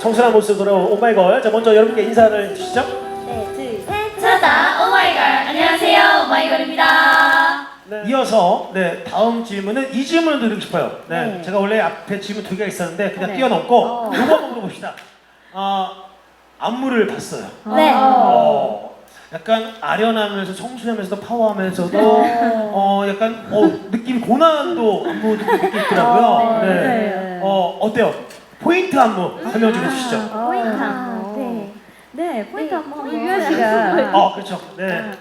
청순한 모습으로 돌아온 오마이걸. 자, 먼저 여러분께 인사를 주시죠. 네. 찾아 오마이걸 안녕하세요 오마이걸입니다 이어서 네 다음 질문은 이 질문을 드리고 싶어요. 네, 네. 제가 원래 앞에 질문 두 개가 있었는데 그냥 네. 뛰어넘고 어. 한번 물어봅시다. 아 안무를 봤어요. 네. 어, 약간 아련하면서 청순하면서도 파워하면서도 어 약간 어 느낌 고난도 안무 느낌 있더라고요. 어, 네. 네. 어 어때요? 포인트 안무 설명 좀 해주시죠. 포인트 아, 안무. 네. 네, 포인트 네. 한번 어, 유아 씨가. 어 그렇죠. 네.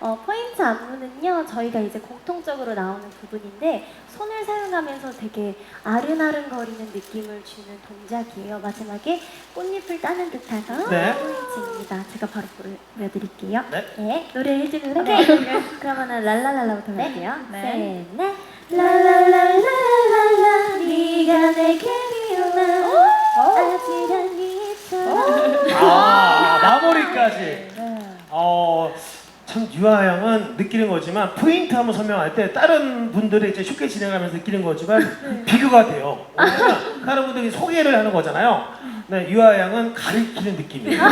어, 포인트 안무는요, 저희가 이제 공통적으로 나오는 부분인데, 손을 사용하면서 되게 아른아른 거리는 느낌을 주는 동작이에요. 마지막에 꽃잎을 따는 듯한 네. 포인트입니다. 제가 바로 보여드릴게요. 네. 노래 해주는 오케이. 그러면은 랄랄랄라부터 네. 갈게요. 네. 셋, 넷. 랄랄랄랄랄라, 네가 내게 마무리까지. 어. 참 유아 양은 느끼는 거지만 포인트 한번 설명할 때 다른 분들이 이제 쉽게 진행하면서 느끼는 거지만 비교가 돼요. 왜냐면 다른 분들이 소개를 하는 거잖아요. 네, 유아 양은 가르치는 느낌이에요.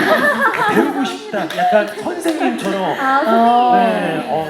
배우고 싶다. 약간 선생님처럼. 아. 네, 어.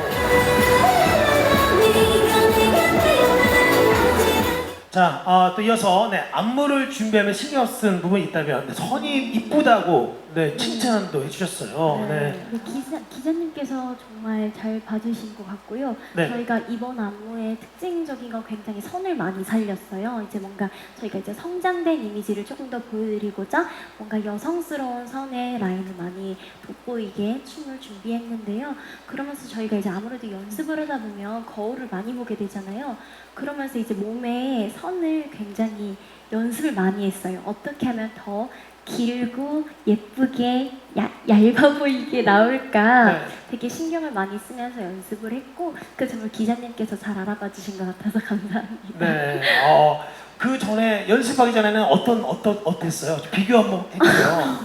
자, 어, 또 이어서 네, 안무를 준비하면 신경 쓴 부분이 있다면 네, 선이 이쁘다고 네, 칭찬도 해주셨어요. 네. 네, 기자, 기자님께서 정말 잘 봐주신 것 같고요. 네. 저희가 이번 안무의 특징적인 건 굉장히 선을 많이 살렸어요. 이제 뭔가 저희가 이제 성장된 이미지를 조금 더 보여드리고자 뭔가 여성스러운 선의 라인을 많이 돋보이게 춤을 준비했는데요. 그러면서 저희가 이제 아무래도 연습을 하다 보면 거울을 많이 보게 되잖아요. 그러면서 이제 몸에 선을 굉장히 연습을 많이 했어요. 어떻게 하면 더 길고 예쁘게 야- 얇아 보이게 나올까 네. 되게 신경을 많이 쓰면서 연습을 했고 그 점을 기자님께서 잘 알아봐 주신 것 같아서 감사합니다. 네. 어, 그 전에 연습하기 전에는 어떤 어떤 어땠어요? 좀 비교 한번 해주세요.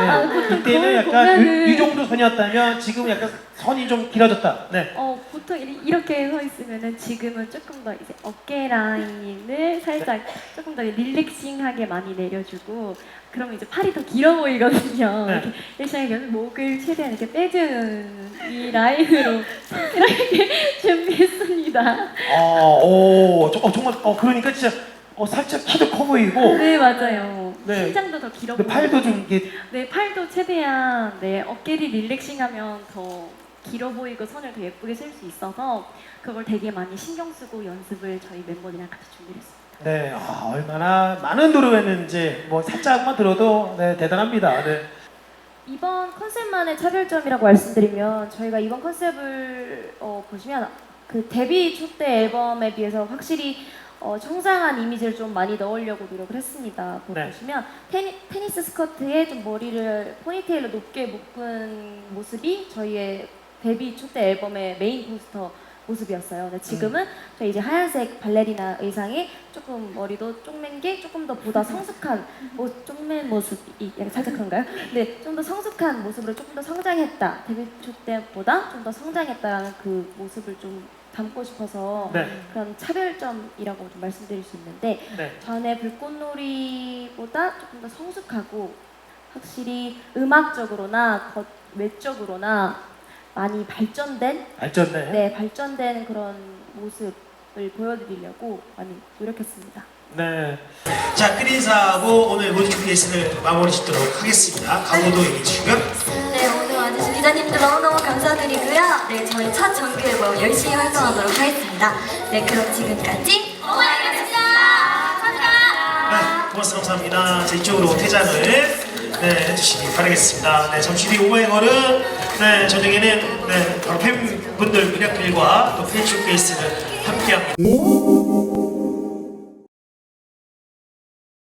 네. 아, 보통 그때는 거울 약간 보면은- 이, 이 정도 선이었다면 지금 약간 선이 좀 길어졌다. 네. 어 보통 이- 이렇게 서 있으면은 지금은 조금 더 이제 어깨 라인을 살짝 조금 더 릴렉싱하게 많이 내려주고 그러면 이제 팔이 더 길어 보이거든요. 네. 이렇게 열심히 하면 목을 최대한 이렇게 빼주는 이 라인으로 이렇게 준비했습니다. 어, 오, 저, 어, 정말 어 그러니까 진짜 어, 살짝 키도 커 보이고 네 맞아요. 네. 신장도 더 길어 근데 보이고 팔도 좀 이게 네 팔도 최대한 네 어깨를 릴렉싱하면 더 길어 보이고 선을 더 예쁘게 쓸 수 있어서 그걸 되게 많이 신경 쓰고 연습을 저희 멤버들이랑 같이 준비했습니다. 네, 아, 얼마나 많은 노력했는지 뭐 살짝만 들어도 네, 대단합니다. 네. 이번 컨셉만의 차별점이라고 말씀드리면 저희가 이번 컨셉을 어, 보시면 그 데뷔 초때 앨범에 비해서 확실히 어, 청상한 이미지를 좀 많이 넣으려고 노력을 했습니다. 보- 네. 보시면 테니, 테니스 스커트에 좀 머리를 포니테일로 높게 묶은 모습이 저희의 데뷔 초때 앨범의 메인 포스터 모습이었어요. 근데 지금은 저희 이제 하얀색 발레리나 의상에 조금 머리도 쪽맨 게 조금 더 보다 성숙한 모, 쪽맨 모습이 약간 살짝 그런가요? 네, 좀 더 성숙한 모습으로 조금 더 성장했다. 데뷔 초 때보다 좀 더 성장했다라는 그 모습을 좀 담고 싶어서 네. 그런 차별점이라고 좀 말씀드릴 수 있는데 네. 전에 불꽃놀이보다 조금 더 성숙하고 확실히 음악적으로나 겉 외적으로나 많이 발전된 발전네. 네 발전된 그런 모습을 보여드리려고 많이 노력했습니다. 네. 자, 끝 인사하고 오늘 모든 레슨을 마무리 짓도록 하겠습니다. 각오도 얘기해 주시고요. 네 기자님들 너무너무 감사드리고요 네 저희 첫 정규 앨범 열심히 활동하도록 하겠습니다 네 그럼 지금까지 오마이걸입니다 감사합니다 네, 고맙습니다. 감사합니다. 자, 이쪽으로 퇴장을 네, 해주시기 바라겠습니다. 네, 잠시 뒤 오마이걸은 네, 저녁에는 네, 바로 팬분들 미라클과 또 팬쇼케이스를 함께합니다.